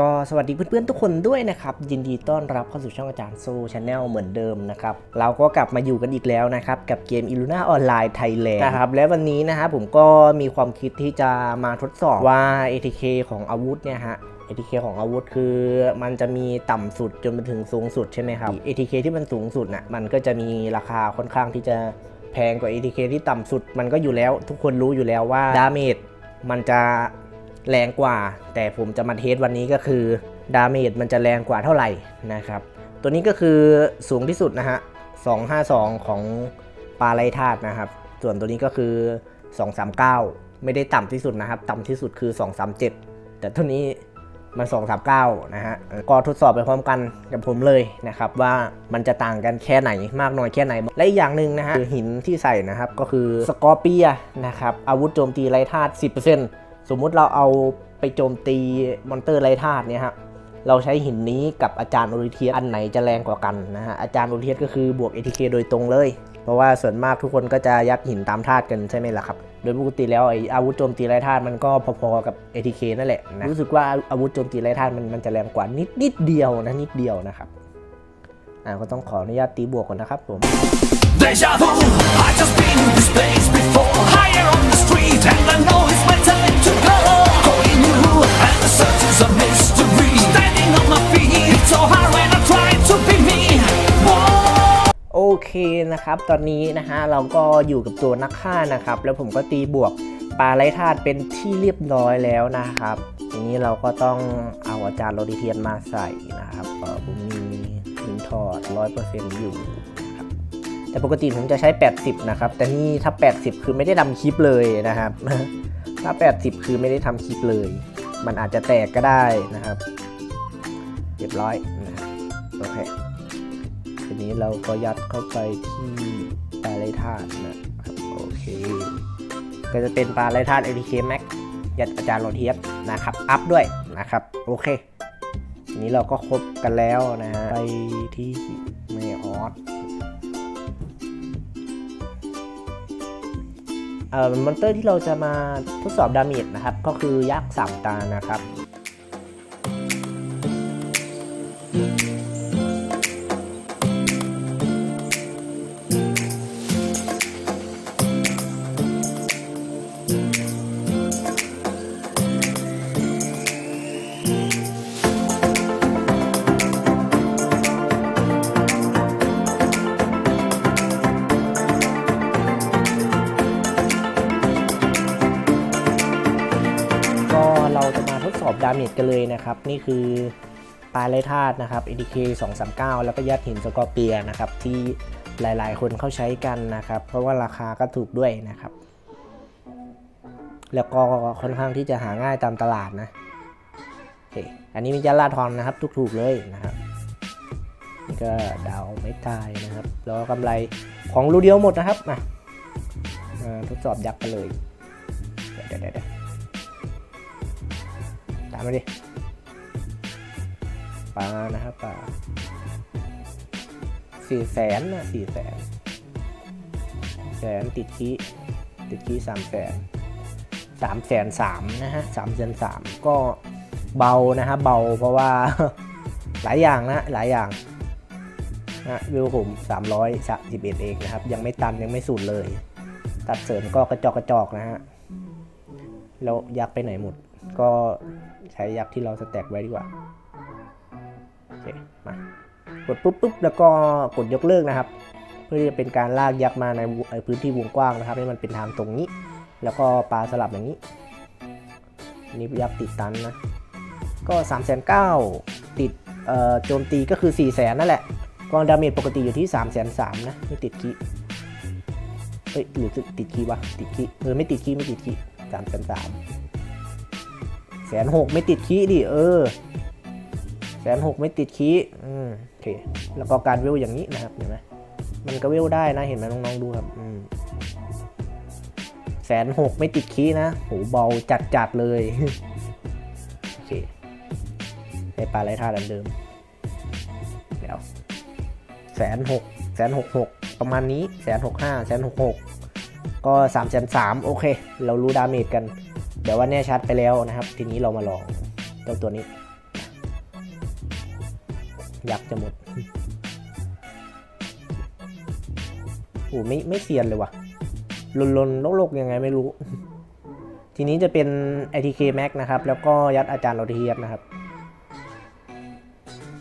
ก็สวัสดีเพื่อนๆทุกคนด้วยนะครับ ยินดีต้อนรับเข้าสู่ช่องอาจารย์โซชาแนลเหมือนเดิมนะครับ เราก็กลับมาอยู่กันอีกแล้วนะครับ กับเกม i l l u n a Online Thailand นะครับและวันนี้นะครับผมก็มีความคิดที่จะมาทดสอบว่า ATK ของอาวุธเนี่ยฮะ ATK ของอาวุธคือมันจะมีต่ำสุดจนไปถึงสูงสุดใช่ไหมครับ ATK ที่มันสูงสุดน่ะมันก็จะมีราคาค่อนข้างที่จะแพงกว่า ATK ที่ต่ำสุด มันก็อยู่แล้วทุกคนรู้อยู่แล้วว่าดาเมจมันจะ แรงกว่า แต่ผมจะมาเทสวันนี้ก็คือดาเมจมันจะแรงกว่าเท่าไหร่นะครับ ตัวนี้ก็คือสูงที่สุดนะฮะ 252 ของปลาไรธาตุนะครับ ส่วนตัวนี้ก็คือ 239 ไม่ได้ต่ำที่สุดนะครับ ต่ำที่สุดคือ 237 แต่ตัวนี้มัน 239 นะฮะ ก็ทดสอบไปพร้อมกันกับผมเลยนะครับว่ามันจะต่างกันแค่ไหนมากน้อยแค่ไหน และอีกอย่างหนึ่งนะฮะคือหินที่ใส่นะครับก็คือสกอร์เปียนะครับอาวุธโจมตีไรธาตุ 10% สมมุติเราเอาไปโจมตีมอนเตอร์ไรธาตุเนี่ยฮะเราใช้หินนี้กับอาจารย์โอริเทียอันไหนจะแรงกว่ากันนะฮะอาจารย์โอริเทียก็คือบวก ATK โดยตรงเลย เพราะว่าส่วนมากทุกคนก็จะยัดหินตามธาตุกันใช่ไหมล่ะครับ โดยปกติแล้วไออาวุธโจมตีไรธาตุมันก็พอๆกับ ATK นั่นแหละนะรู้สึกว่าอาวุธโจมตีไรธาตุมันมันจะแรงกว่านิดนิดเดียวนะนิดเดียวนะครับอ่าก็ต้องขออนุญาตตีบวกก่อนนะครับผม Deja vu, I just been in this place before Higher on the street and I know it's my time to go Going new and the search is a mystery Standing on my feet, it's so hard when I try to be me Whoa. โอเคนะครับ ตอนนี้นะฮะเราก็อยู่กับตัวนักฆ่านะครับ แล้วผมก็ตีบวกปลาไร้ธาตุเป็นที่เรียบร้อยแล้วนะครับ ทีนี้เราก็ต้องเอาอาจารย์โรดิเทียนมาใส่นะครับเออผมมีหินถอด100%อยู่นะครับ แต่ปกติผมจะใช้ 80 นะครับ แต่นี่ถ้า 80 คือไม่ได้ทำคลิปเลยนะครับ ถ้า 80 คือไม่ได้ทำคลิปเลย มันอาจจะแตกก็ได้นะครับ เรียบร้อยนะโอเคทีนี้เราก็ยัดเข้าไปที่ปลาไรธาตุนะครับโอเค ก็จะเป็นปลาไรธาตุ ATK Max ยัดอาจารย์โรเทียสนะครับ อัพด้วยนะครับ โอเคทีนี้เราก็ครบกันแล้วนะฮะไปที่เมออส มอนเตอร์ที่เราจะมาทดสอบดาเมจนะครับ ก็คือยักษ์สามตานะครับ สอบดาเมจกันเลยนะครับ นี่คือปลายไรธาตุนะครับ ADK 239 แล้วก็ยัดหินสกอร์เปียนะครับ ที่หลายๆ คนเข้าใช้กันนะครับ เพราะว่าราคาก็ถูกด้วยนะครับ แล้วก็ค่อนข้างที่จะหาง่ายตามตลาดนะโอเคอันนี้มียันลาทอนนะครับ ถูกๆเลยนะครับนี่ก็ดาวไม่ตายนะครับ แล้วกำไรของรูเดียวหมดนะครับมาทดสอบยักษ์กันเลยเดี๋ยวเดี๋ยวเดี๋ยว ตามมาดิปลานะครับปลาสี่แสนนะสี่แสนแสนติดขี้ติดขี้สามแสนสามแสนสามนะฮะสามแสนสามก็เบานะฮะเบาเพราะว่าหลายอย่างนะหลายอย่างนะวิวผม331เอ็ดเองนะครับ ยังไม่ตันยังไม่สูดเลย ตัดเสริมก็กระจอกกระจอกนะฮะแล้วยักไปไหนหมด ก็ใช้ยักษ์ที่เราสแต็กไว้ดีกว่าโอเคมากดปุ๊บปุ๊บแล้วก็กดยกเลิกนะครับ เพื่อที่จะเป็นการลากยักษ์มาในพื้นที่วงกว้างนะครับ ให้มันเป็นทางตรงนี้ แล้วก็ปลาสลับอย่างนี้นี่ยักษ์ติดตันนะก็3ามแสนเก้าติดโจมตีก็คือ4ี่แสนนั่นแหละก็ดาเมจปกติอยู่ที่3ามแสนสามนะไม่ติดคีเฮ้ยหรือติดคีวะติดคีเออไม่ติดคีไม่ติดคีสามแสนสาม แสนหกไม่ติดคีดิเออแสนหกไม่ติดคีอืมโอเค แล้วก็การเวลอย่างนี้นะครับเห็นไหมมันก็เวลได้นะเห็นไหมน้องๆดูครับอืมแสนหกไม่ติดคีนะโหเบาจัดจัดๆเลยโอเคได้ปลาไรท่าดันเดิมเดี๋ยวแสนหกแสนหกหกประมาณนี้แสนหกห้าแสนหกหกก็สามแสนสามโอเค เรารู้ดาเมจกัน เดี๋ยวว่าแน่ชัดไปแล้วนะครับ ทีนี้เรามาลองเจ้าตัวนี้ยักษ์จะหมดโอ้ไม่ไม่เซียนเลยว่ะลนลนโลกโลกยังไงไม่รู้ ทีนี้จะเป็น ITK Max นะครับ แล้วก็ยัดอาจารย์เราเทียบนะครับ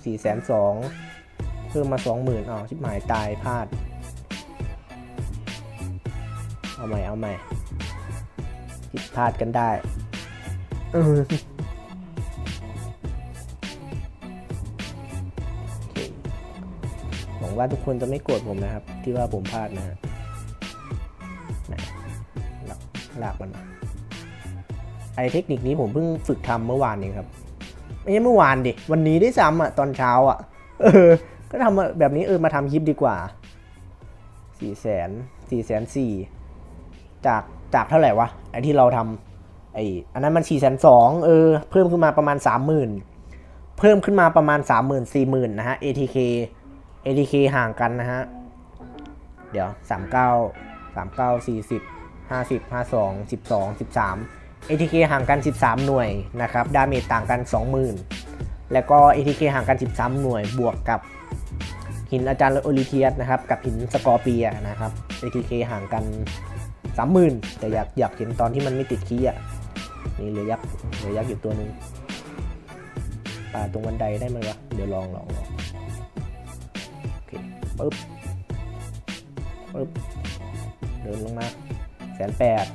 4ี่แสนสองเพิ่มมาสองหมื่นอ๋อชิบหายตายพลาด เอาใหม่ เอาใหม่ ผิดพลาดกันได้เออโอเคหวังว่าทุกคนจะไม่โกรธผมนะครับ ที่ว่าผมพลาดนะฮะไหนลากลากมันมาไอเทคนิคนี้ผมเพิ่งฝึกทำเมื่อวานเองครับ ไม่ใช่เมื่อวานดิ วันนี้ได้วยซ้ำอะ ตอนเช้าอะ เออ ก็ทำแบบนี้เออมาทำคลิปดีกว่า สี่แสน สี่แสนสี่ จาก จากเท่าไหร่วะไอที่เราทำไออันนั้นมันสี่แสนสองเออเพิ่มขึ้นมาประมาณสามหมื่นเพิ่มขึ้นมาประมาณสามหมื่นสี่หมื่นนะฮะ ATK ATK ห่างกันนะฮะ เดี๋ยวสามเก้าสามเก้าสี่สิบห้าสิบห้าสองสิบสองสิบสาม ATK ห่างกัน 13 หน่วยนะครับ ดาเมจต่างกัน 20,000 แล้วก็ ATK ห่างกัน 13 หน่วย บวกกับหินอาจารย์โอลิเทียสนะครับ กับหินสกอร์เปียนะครับ ATK ห่างกัน 30,000แต่อยากอยากเห็นตอนที่มันไม่ติดคีย์อะนี่เหลือยักษ์เหลือยักษ์อยู่ตัวหนึ่งปลาตรงบันไดได้ไหมวะเดี๋ยวลองลองลองโอเคปึ๊บปึ๊บเดินลงมาแสนแปด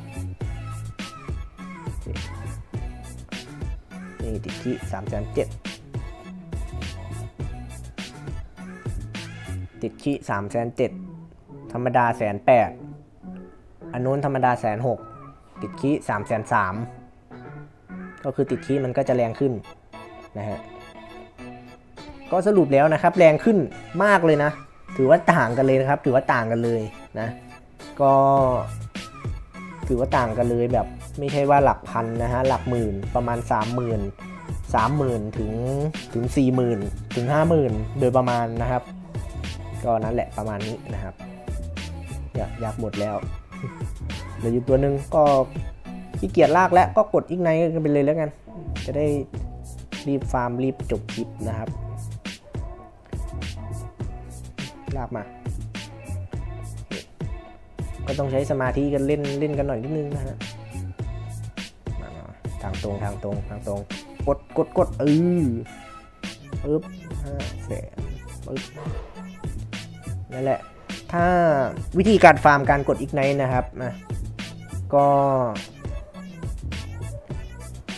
นี่ติดที่สามแสนเจ็ดติดที่สามแสนเจ็ดธรรมดาแสนแปด อันนู้นธรรมดาแสนหกติดที่สามแสนสามก็คือติดที่มันก็จะแรงขึ้นนะฮะก็สรุปแล้วนะครับแรงขึ้นมากเลยนะ ถือว่าต่างกันเลยนะครับ ถือว่าต่างกันเลยนะ ก็ถือว่าต่างกันเลยแบบไม่ใช่ว่าหลักพันนะฮะหลักหมื่นประมาณ 3 0 0 0 0 0 30,000ถึงถึง40,000ถึง50,000โดยประมาณนะครับ ก็นั่นแหละประมาณนี้นะครับ อยากอยากหมดแล้ว ลืออยู่ตัวหนึ่งก็ขี้เกียจลากแล้วก็กดอีกไนกันไปเลยแล้วกัน จะได้รีบฟาร์มรีบจบคลิปนะครับ ลากมา ก็ต้องใช้สมาธิกันเล่นเล่นกันหน่อยนิดนึงนะฮะมาทางตรงทางตรงทางตรง กดกดกดเออปึ๊บห้าแสนปึ๊บนั่นแหละ ถ้าวิธีการฟาร์มการกดอีกไนนะครับนะ ก็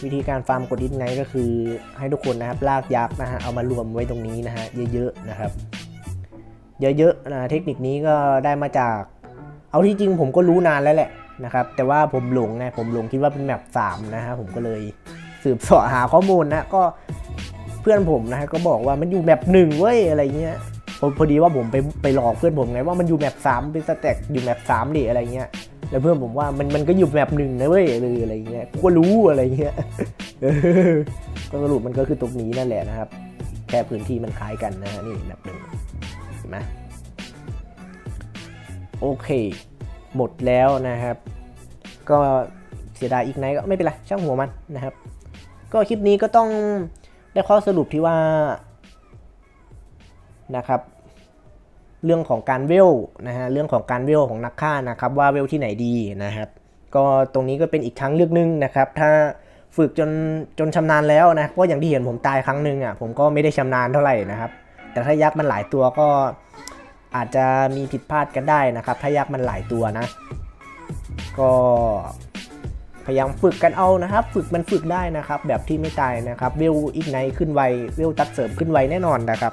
วิธีการฟาร์มกดอีกไนก็คือให้ทุกคนนะครับลากยักษ์นะฮะเอามารวมไว้ตรงนี้นะฮะเยอะๆนะครับ เยอะๆนะเทคนิคนี้ก็ได้มาจาก เอาที่จริงผมก็รู้นานแล้วแหละนะครับ แต่ว่าผมหลงไงผมหลงคิดว่าเป็นแมปสามนะฮะผมก็เลยสืบเสาะหาข้อมูลนะก็เพื่อนผมนะฮะก็บอกว่ามันอยู่แมปหนึ่งเว้ยอะไรเงี้ยพอดีว่าผมไปไปหลอกเพื่อนผมไงว่ามันอยู่แมปสามเป็นสแต็กอยู่แมปสามดิอะไรเงี้ย แล้วเพื่อนผมว่ามันมันก็อยู่แมปหนึ่งนะเว้ยเลยอะไรเงี้ยกูก็รู้อะไรเงี้ยก็สรุปมันก็คือตรงนี้นั่นแหละนะครับ แค่พื้นที่มันคล้ายกันนะฮะนี่แมปหนึ่งเห็นไหมโอเค หมดแล้วนะครับ ก็เสียดายอีกไนก็ไม่เป็นไรช่างหัวมันนะครับ ก็คลิปนี้ก็ต้องได้ข้อสรุปที่ว่านะครับ เรื่องของการเวลนะฮะเรื่องของการเวลของนักฆ่านะครับว่าเวลที่ไหนดีนะครับ ก็ตรงนี้ก็เป็นอีกทางเลือกหนึงนะครับ ถ้าฝึกจนจนชำนาญแล้วนะก็อย่างที่เห็นผมตายครั้งหนึ่งอะผมก็ไม่ได้ชำนาญเท่าไหร่นะครับ แต่ถ้ายักษ์มันหลายตัวก็อาจจะมีผิดพลาดกันได้นะครับ ถ้ายักษ์มันหลายตัวนะ ก็พยายามฝึกกันเอานะครับ ฝึกมันฝึกได้นะครับ แบบที่ไม่ตายนะครับเวลอีกไนขึ้นไวเวลตัดเสริมขึ้นไวแน่นอนนะครับ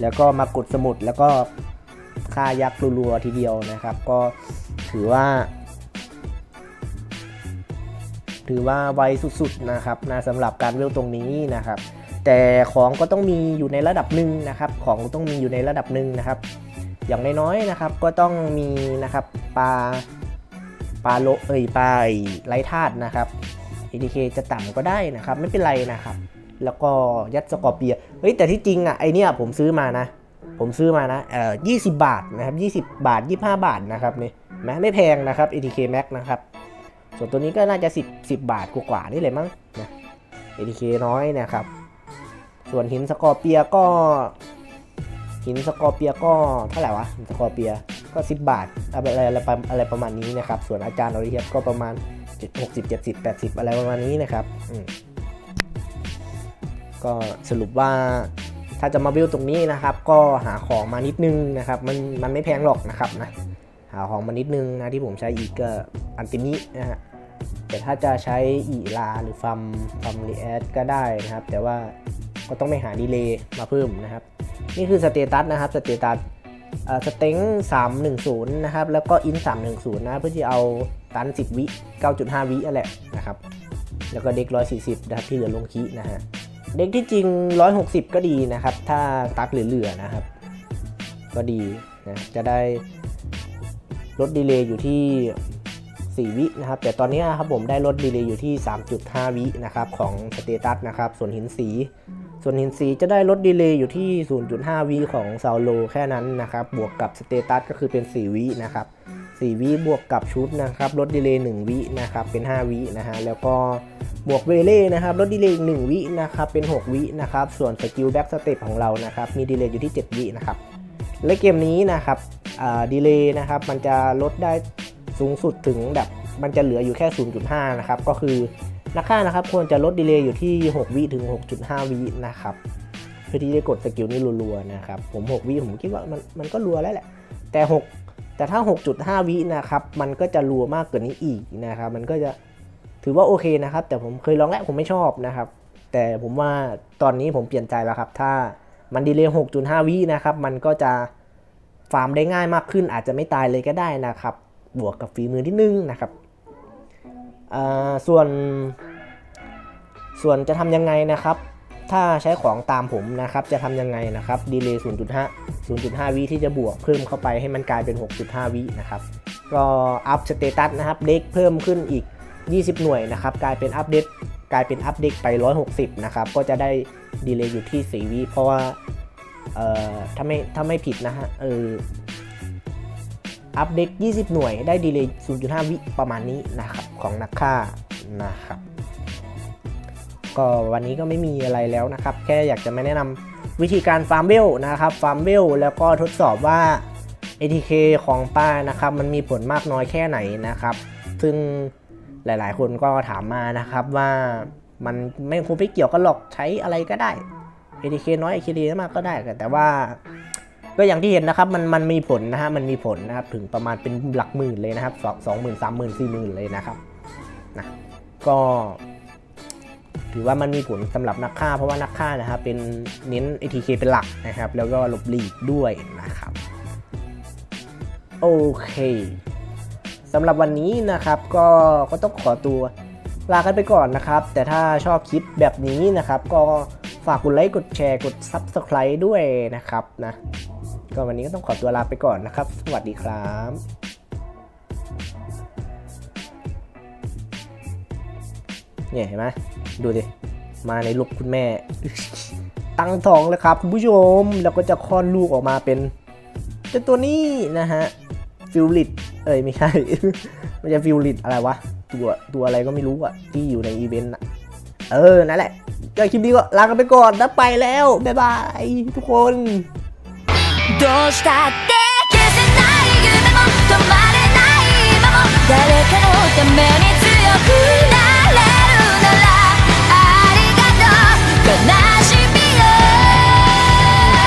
แล้วก็มากดสมุดแล้วก็ฆ่ายักษ์รัวๆทีเดียวนะครับ ก็ถือว่า ถือว่าไวสุดๆนะครับนะสำหรับการเวลตรงนี้นะครับ แต่ของก็ต้องมีอยู่ในระดับหนึ่งนะครับ ของต้องมีอยู่ในระดับหนึ่งนะครับ อย่างน้อยๆนะครับ ก็ต้องมีนะครับปลาปลาโลเอ้ยปลาไร้ธาตุนะครับ ATK จะต่ำก็ได้นะครับ ไม่เป็นไรนะครับ แล้วก็ยัดสกอร์เปียเฮ้ยแต่ที่จริงอะไอเนี้ยผมซื้อมานะ ผมซื้อมานะเอ่อ20บาทนะครับ20บาท25บาทนะครับนี่แม้ไม่แพงนะครับ ATK Max นะครับ ส่วนตัวนี้ก็น่าจะ10 10บาทกว่าๆนี่เลยมั้งนะ ATK น้อยนะครับ ส่วนหินสกอร์เปียก็ หินสกอร์เปียก็เท่าไหร่วะหินสกอร์เปียก็10บาทอะไรอะไรอะไรประอะไรประมาณนี้นะครับ ส่วนอาจารย์อริเฮียก็ประมาณ60 70 80 อะไรประมาณนี้นะครับอืม ก็สรุปว่าถ้าจะมาบิวตรงนี้นะครับ ก็หาของมานิดนึงนะครับ มันมันไม่แพงหรอกนะครับนะหาของมานิดนึงนะที่ผมใช้อีกก็อันติมินะฮะแต่ถ้าจะใช้อีลาหรือฟัมฟัมรีแอดก็ได้นะครับ แต่ว่าก็ต้องไปหาดีเลย์มาเพิ่มนะครับ นี่คือสเตตัสนะครับสเตตัสสเต็ง310 นะครับ แล้วก็อิน 310 นะ เพื่อที่เอาตัน 10 วิ 9.5 วินั่นแหละนะครับ แล้วก็เด็ก 140 นะครับ ที่เหลือลงคีนะฮะ เด็กที่จริง 160 ก็ดีนะครับ ถ้าตักเหลือๆนะครับ ก็ดีนะ จะได้ลดดีเลย์อยู่ที่ 4 วินะครับ แต่ตอนนี้ครับผมได้ลดดีเลย์อยู่ที่ 3.5 วินะครับของสเตตัสนะครับ ส่วนหินสี ส่วนหินสีจะได้ลดดีเลย์อยู่ที่ 0.5 วิของซาโลแค่นั้นนะครับ บวกกับสเตตัสก็คือเป็น 4 วินะครับ 4 วิบวกกับชุดนะครับลดดีเลย์1วินะครับเป็น 5 วินะฮะแล้วก็บวกเวเล่นะครับลดดีเลย์อีก1วินะครับเป็น 6 วินะครับส่วนสกิลแบ็กสเต็ปของเรานะครับมีดีเลย์อยู่ที่ 7 วินะครับและเกมนี้นะครับดีเลย์นะครับมันจะลดได้สูงสุดถึงแบบมันจะเหลืออยู่แค่ 0.5 นะครับ ก็คือนักฆ่านะครับควรจะลดดีเลย์อยู่ที่ 6 วิถึง 6.5 วินะครับเพื่อที่จะกดสกิลนี้รัวๆนะครับผม 6 วิผมคิดว่ามันมันก็รัวแล้วแหละแต่ 6 แต่ถ้า 6.5 วินะครับ มันก็จะรัวมากกว่านี้อีกนะครับ มันก็จะถือว่าโอเคนะครับ แต่ผมเคยลองแล้วผมไม่ชอบนะครับ แต่ผมว่าตอนนี้ผมเปลี่ยนใจแล้วครับ ถ้ามันดีเลย์ 6.5 วินะครับ มันก็จะฟาร์มได้ง่ายมากขึ้น อาจจะไม่ตายเลยก็ได้นะครับ บวกกับฝีมือที่นึงนะครับ ส่วน ส่วนจะทำยังไงนะครับ ถ้าใช้ของตามผมนะครับ จะทำยังไงนะครับดีเลย์0.5 0.5 วิที่จะบวกเพิ่มเข้าไปให้มันกลายเป็น 6.5 วินะครับก็อัพสเตตัสนะครับเด็กเพิ่มขึ้นอีก 20 หน่วยนะครับ กลายเป็นอัปเดตกลายเป็นอัปเดตไป 160 นะครับ ก็จะได้ดีเลย์อยู่ที่ 4 วิเพราะว่าเอ่อถ้าไม่ถ้าไม่ผิดนะฮะเอออัปเดต20 หน่วยได้ดีเลย์0.5 วิประมาณนี้นะครับ ของนักฆ่านะครับ ก็วันนี้ก็ไม่มีอะไรแล้วนะครับ แค่อยากจะมาแนะนำวิธีการฟาร์มเวลนะครับฟาร์มเวลแล้วก็ทดสอบว่า ATK ของป้านะครับ มันมีผลมากน้อยแค่ไหนนะครับ ซึ่งหลายๆ คนก็ถามมานะครับว่ามันไม่คงไม่เกี่ยวกันหรอกใช้อะไรก็ได้ ATK น้อย ATK มากก็ได้ แต่ว่า ก็อย่างที่เห็นนะครับมันมันมีผลนะฮะมันมีผลนะครับถึงประมาณเป็นหลักหมื่นเลยนะครับสองสองหมื่นสามหมื่นสี่หมื่นเลยนะครับนะก็ ถือว่ามันมีผลสำหรับนักฆ่า เพราะว่านักฆ่านะครับเป็นเน้น ATK เป็นหลักนะครับ แล้วก็หลบหลีกด้วยนะครับ โอเคสำหรับวันนี้นะครับก็ก็ต้องขอตัวลากันไปก่อนนะครับ แต่ถ้าชอบคลิปแบบนี้นะครับ ก็ฝากกดไลค์กดแชร์กด Subscribe ด้วยนะครับนะก็วันนี้ก็ต้องขอตัวลาไปก่อนนะครับ สวัสดีครับ เนี่ยเห็นไหมดูดิ มาในลูกคุณแม่ ตั้งท้องแล้วครับคุณผู้ชม แล้วก็จะคลอดลูกออกมาเป็นเจ้าตัวนี้นะฮะ ฟิวลิต เอ้ยไม่ใช่ไม่ใช่ฟิวลิตอะไรวะ ตัวตัวอะไรก็ไม่รู้อะที่อยู่ในอีเวนต์อะเออ นั่นแหละก็คลิปนี้ก็ลากันไปก่อนแล้วไปแล้ว บ๊ายบาย ทุกคน誰かのために強くなれ